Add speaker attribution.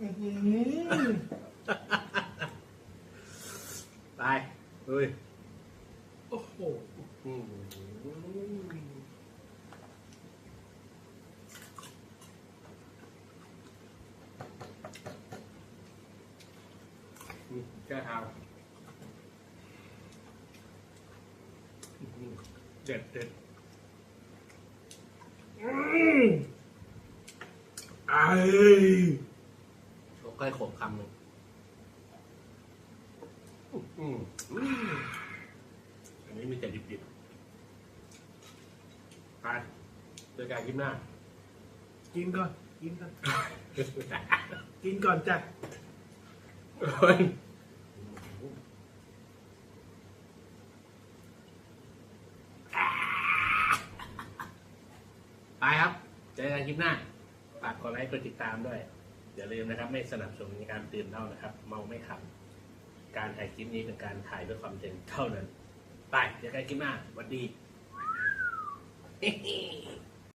Speaker 1: อื้อหือ
Speaker 2: ไปเฮ้ย
Speaker 1: โอ้โห
Speaker 2: อืมอืมแก้ทางอืมเด็ดเด็ด
Speaker 1: อืมไอ้
Speaker 2: ใกล้ขมคำหนึ่งอืมอืมอันนี้มีแต่ดิบๆไปเจอกันคลิปหน้า
Speaker 1: กินก่อน กินก่อน กินก่อนจ้ะ
Speaker 2: เฮ้ยไปครับ เจอกันคลิปหน้า ฝากกดไลค์กดติดตามด้วย อย่าลืมนะครับ ไม่สนับสนุนในการตื่นเหล้านะครับ เมาไม่ขับ การถ่ายคลิปนี้เป็นการถ่ายเพื่อความเต็มเท่านั้น ไปเจอกันคลิปหน้าสวัสดี